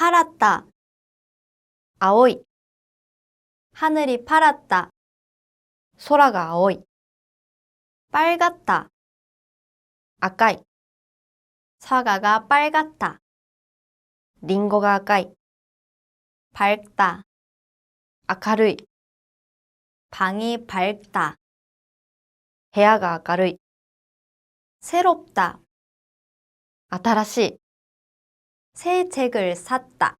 파랗다. 아오이. 하늘이 파랗다. 소라가 아오이. 빨갛다. 아까이. 사과가 빨갛다. 링고가 아까이. 밝다. 아카르이. 방이 밝다. 해야가 아까르이. 새롭다. 아타라시. 새 책을 샀다.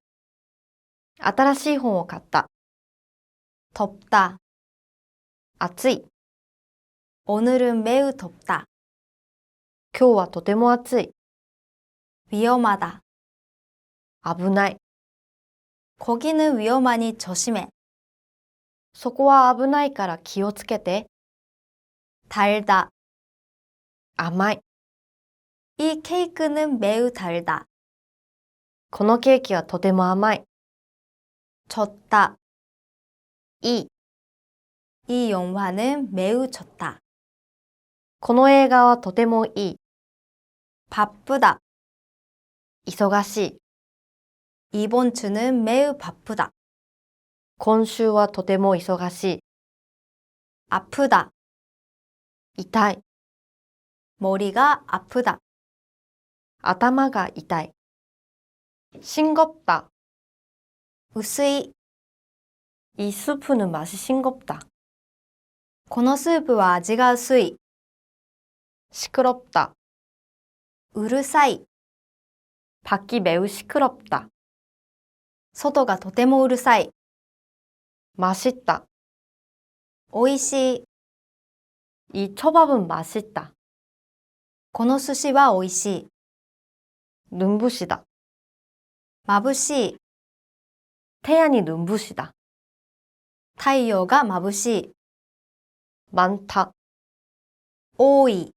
新しい本を買った 덥다. 暑い 오늘은 매우 덥다. 今日はとても暑い 위험하다. 危ない 거기는 위험하니 조심해. そこは危ないから気をつけて 달다. 甘い 이 케이크는 매우 달다. このケーキはとても甘い 좋다. いい 이 영화는 매우 좋다. この映画はとてもいい 바쁘다. 忙しい 이번 주는 매우 바쁘다. 今週はとても忙しい 아프다. 痛い 머리가 아프다. 頭が痛い 싱겁다薄い. 이 스프는 맛이 싱겁다 このスープは味が薄い. 시끄럽다 うるさい. 밖이 매우 시끄럽다 外がとてもうるさい. 맛있다 美味しい. 이 초밥은 맛있다 この寿司は美味しい. 눈부시다 眩しい. 태양이 눈부시다 太陽が眩しい. 많다 多い.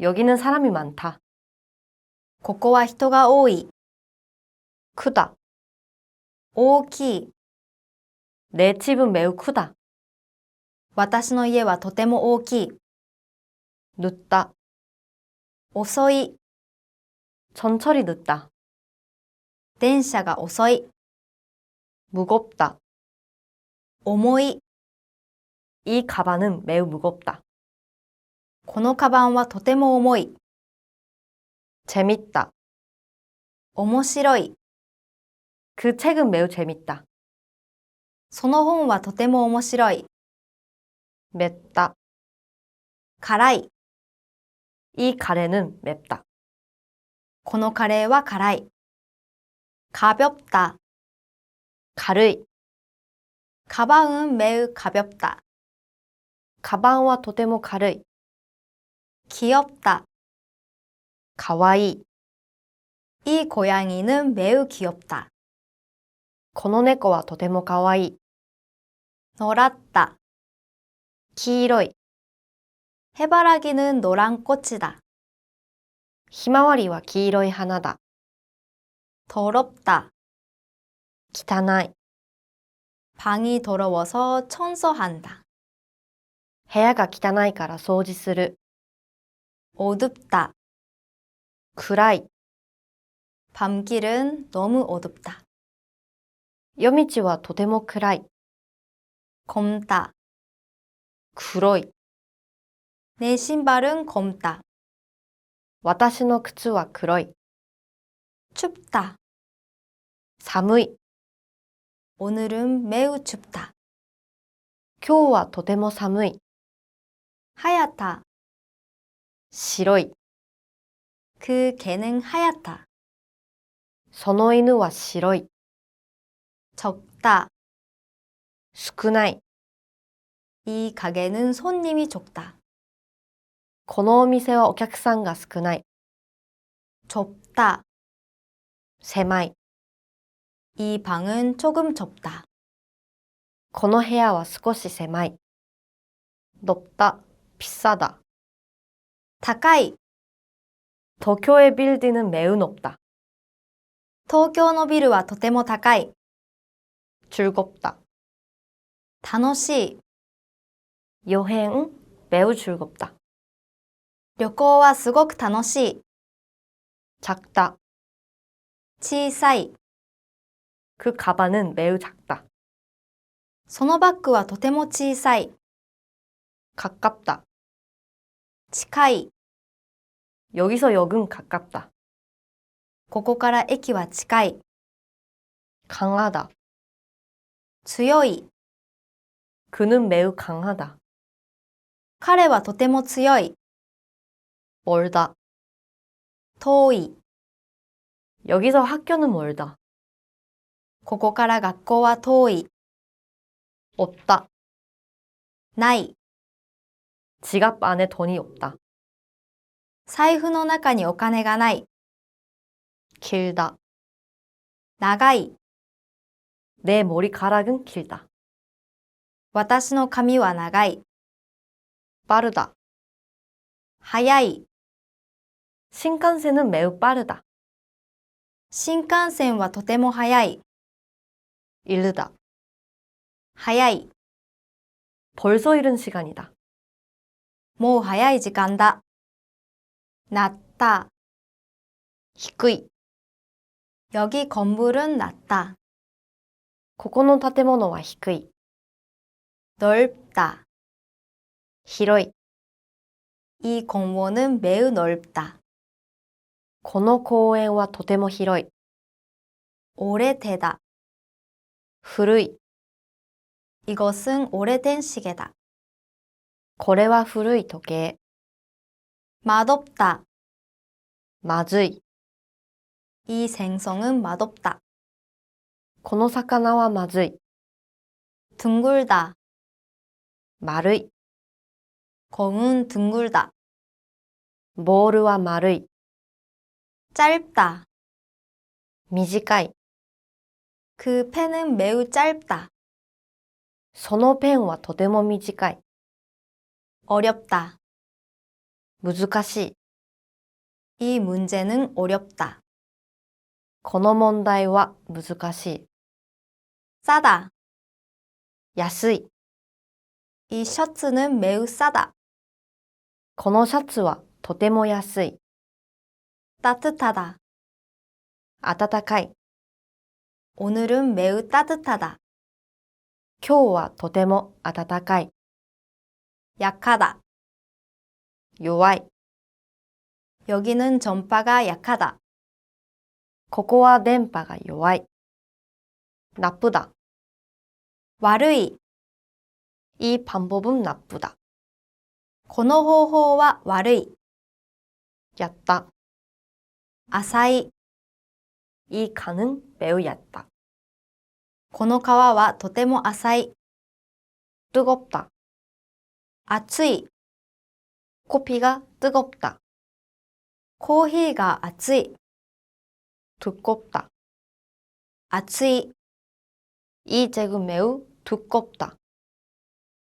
여기는 사람이 많다 ここは人が多い. 크다 大きい. 내 집은 매우 크다 私の家はとても大きい. 늦다 遅い. 천천히 늦다 電車が遅い. 무겁다 重い. 이 가방은 매우 무겁다 このカバンはとても重い. 재밌다 面白い. 그 책은 매우 재밌다 その本はとても面白い. 맵다 辛い. 이 카레는 맵다 このカレーは辛い. 가볍다. 가르이. 가방은 매우 가볍다. 가방와 도대모 가르이. 귀엽다. 가와이. 이 고양이는 매우 귀엽다. 고노네코와 도대모 가와이. 놀았다. 기이로이. 해바라기는 노란 꽃이다. 히마와리와 기이로이 하나다. 더럽다. 汚い 방이 더러워서 청소한다. 部屋が汚いから掃除する 어둡다. 暗い 밤길은 너무 어둡다. 夜道はとても暗い 검다. 黒い 내 신발은 검다. 私の靴は黒い 춥다. 寒い 오늘은 매우 춥다. 今日はとても寒い 하얗다. 白い 그 개는 하얗다. その犬は白い 적다. 少ない 이 가게는 손님이 적다. このお店はお客さんが少ない 좁다. 狭い 이 방은 조금 좁다. この部屋は少し狭い 높다 비싸다 가까이. 도쿄의 빌딩은 매우 높다 東京のビルはとても高い。 즐겁다 楽しい。 여행은 매우 즐겁다 旅行はすごく楽しい。 작다 小さい。 그 가방은 매우 작다. そのバッグはとても小さい。 가깝다. 近い。 여기서 역은 가깝다. ここから駅は近い。 강하다. 強い。 그는 매우 강하다. 彼はとても強い。 멀다. 遠い。 여기서 학교는 멀다. ここから学校は遠い。 없다. ない。 지갑 안에 돈이 없다. 財布の中にお金がない。 길다. 長い。 내 머리카락은 길다. 私の髪は長い。 빠르다. 速い。 신칸센은 매우 빠르다. 新幹線はとても速い。 이르다. 速い。 벌써 이른 시간이다. もう早い時間だ。なった。 低い. 여기 건물은 낮다. ここの建物は低い. 넓다.広い. 이 공원은 매우 넓다. この公園はとても広い. 오래되다. 古い. 이것은 오래된 시계다. これは古い時計. 맛없다. まずい. 이 생선은 맛없다. この魚はまずい. 둥글다. 丸い. 공은 둥글다. ボールは丸い. 짧다. 短い. 그 펜은 매우 짧다. そのペンはとても短い. 어렵다. 難しい. 이 문제는 어렵다. この問題は難しい. 싸다. 安い. 이 셔츠는 매우 싸다. このシャツはとても安い. 따뜻하다. 暖かい. 오늘은 매우 따뜻하다. 今日はとても暖かい. 약하다. 弱い. 여기는 전파가 약하다. ここは電波が弱い. 나쁘다.悪い. 이 방법은 나쁘다. この方法は悪い。 얕다. 浅い。 이 강은 매우 얕다. この川はとても浅い。 뜨겁다. 熱い。 코피가 뜨겁다. コーヒーが熱い。 두껍다. 熱い。 이 책은 매우 두껍다.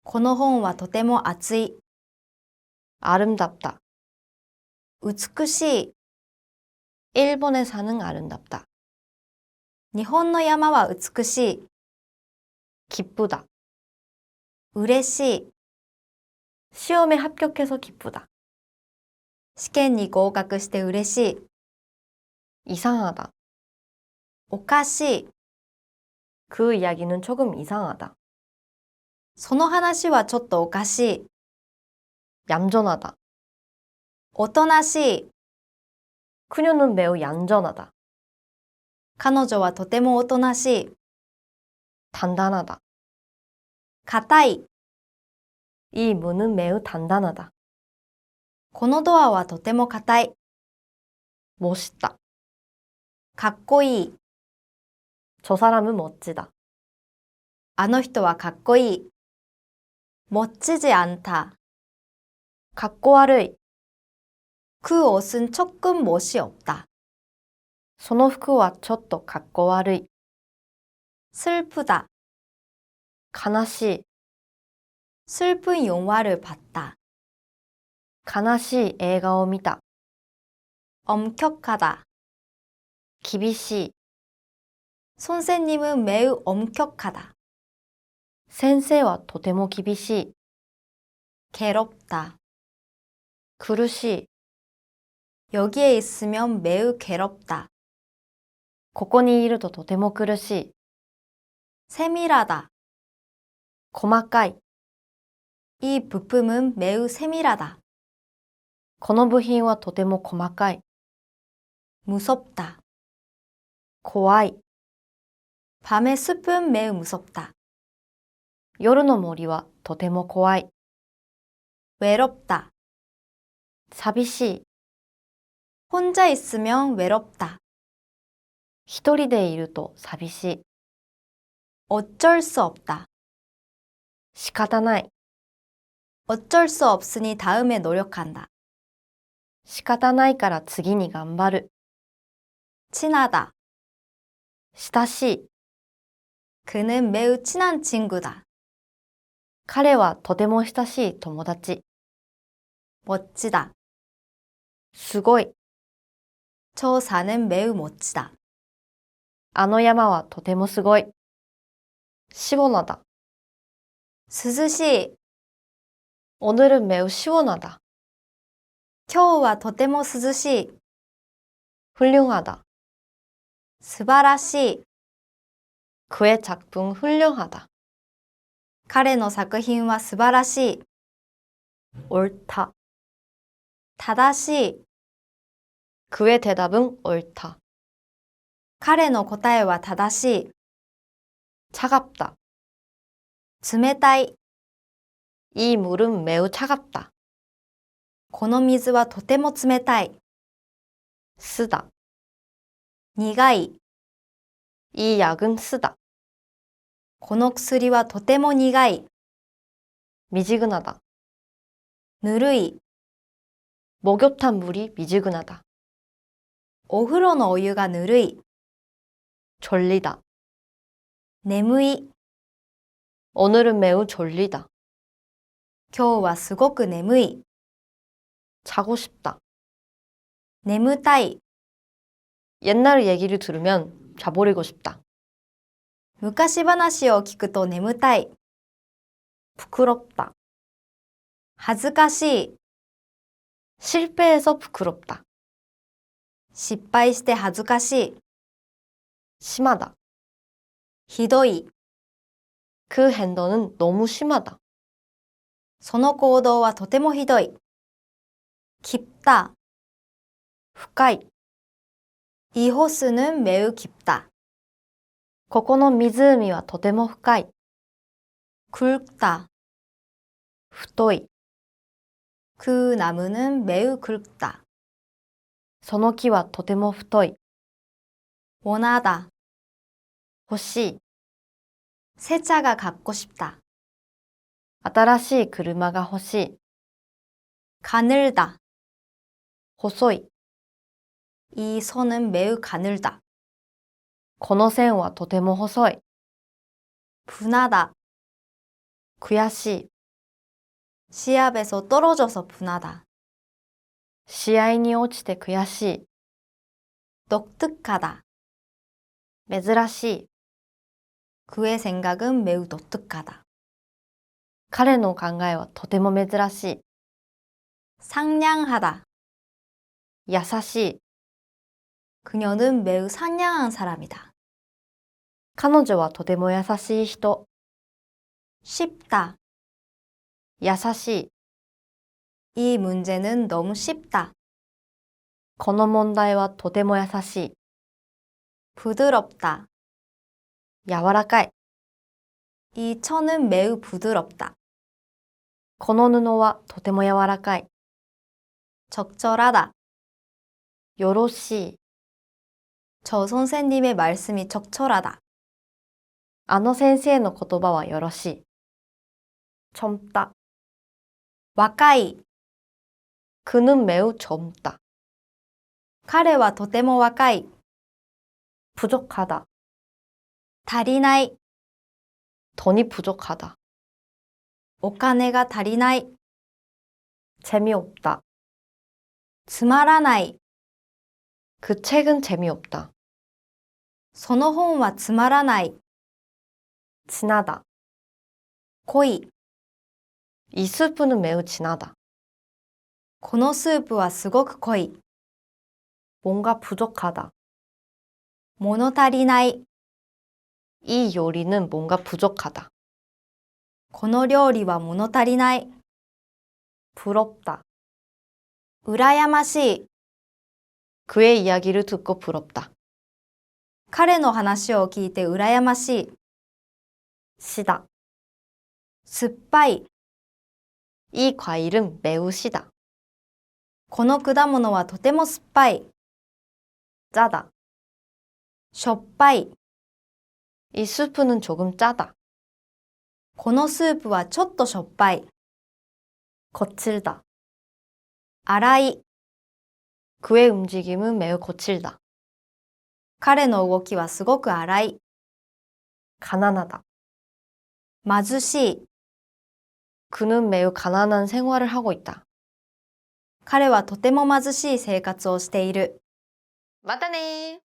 この本はとても熱い。 아름답다. 美しい。 일본에 사는 아름답다. 日本の山は美しい。 기쁘다. 嬉しい。 시험에 합격해서 기쁘다. 試験に合格して嬉しい。 이상하다. おかしい。 그 이야기는 조금 이상하다. その話はちょっとおかしい。 얌전하다. おとなしい。 그녀는 매우 얌전하다. 彼女はとてもおとなしい。 단단하다. 硬い。 이 문은 매우 단단하다. このドアはとても硬い。 멋있다. かっこいい。 저 사람은 멋지다. あの人はかっこいい。멋지지 않다. 갖고 와르이. 그 옷은 조금 멋이 없다. その服はちょっとかっこ悪い。 슬프다. 悲しい。 슬픈 영화를 봤다. 悲しい映画を見た。 엄격하다. 厳しい。 선생님은 매우 엄격하다. 先生はとても厳しい。 괴롭다. 苦しい。 여기에 있으면 매우 괴롭다. ここにいるととても苦しい。 세밀하다. 細かい。 이 부품은 매우 세밀하다. この部品はとても細かい。 무섭다. 怖い。 밤의 숲은 매우 무섭다. 夜の森はとても怖い。 외롭다. 寂しい。 혼자 있으면 외롭다. 一人でいると寂しい。 어쩔 수 없다. 仕方ない。 어쩔 수 없으니 다음에 노력한다. 仕方ないから次に頑張る。 친하다. 親しい。 그는 매우 친한 친구다. 彼はとても親しい友達。 멋지다. すごい。 저 산은 매우 멋지다. あの山はとてもすごい。シボナだ。 스스시, 오늘은 매우 시원하다. 今日はとても涼しい。 훌륭하다. 素晴らしい。 그의 작품 훌륭하다. 彼の作品は素晴らしい。 옳다. 正しい。 그의 대답은 옳다. 彼の答えは正しい。 차갑다. 冷たい。 이 물은 매우 차갑다. この水はとても冷たい。 쓰다. 苦い。 이 약은 쓰다. この薬はとても苦い。 미지근하다. ぬるい。 목욕탕 물이 미지근하다. お風呂のお湯がぬるい。 졸리다. 眠い。 오늘은 매우 졸리다. 今日はすごく眠い。 자고 싶다. 眠たい。 옛날 얘기를 들으면 자버리고 싶다. 昔話を聞くと眠たい。 부끄럽다. 恥ずかしい。 실패해서 부끄럽다. 失敗して恥ずかしい。 심하다. ひどい。 그 핸더는 너무 심하다. その行動はとてもひどい。깊다.深い. 이 호수는 매우 깊다. ここの湖はとても深い。 굵다. 太い。 그 나무는 매우 굵다. その木はとても太い。 원하다. 欲しい。 새 차가 갖고 싶다. 新しい車が欲しい。 가늘다. 細い。 이 선은 매우 가늘다. この線はとても細い。 분하다. 悔しい。 시합에서 떨어져서 분하다. 試合に落ちて悔しい。 독특하다. 珍しい。 그의 생각은 매우 독특하다. 彼の考えはとても珍しい。 상냥하다. 優しい。 그녀는 매우 상냥한 사람이다. 彼女はとても優しい人。 쉽다. 優しい。 이 문제는 너무 쉽다. この問題はとても優しい。 부드럽다. 柔らかい。 이 천은 매우 부드럽다. この布はとても柔らかい。 적절하다. よろしい。 저 선생님의 말씀이 적절하다. あの先生の言葉はよろしい。젊다。 若い. 그는 매우 젊다.彼はとても若い. 부족하다. 足りない. 돈이 부족하다. お金が足りない. 재미없다. つまらない. 그 책은 재미없다. その本はつまらない. 진하다. 濃い. 이 스프는 매우 진하다. このスープはすごく濃い. 뭔가 부족하다.物足りない. 이 요리는 뭔가 부족하다. この料理は物足りない。 부럽다. 羨ましい。 그의 이야기를 듣고 부럽다. 彼の話を聞いて羨ましい。 시다. 酸っぱい。 이 과일은 매우 시다. この果物はとても酸っぱい。 짜다. しょっぱい。 이 수프는 조금 짜다. このスープはちょっとしょっぱい。 거칠다. 粗い。 그의 움직임은 매우 거칠다. 彼の動きはすごく粗い。 가난하다. 貧しい。 그는 매우 가난한 생활을 하고 있다. 彼はとても貧しい生活をしている。またね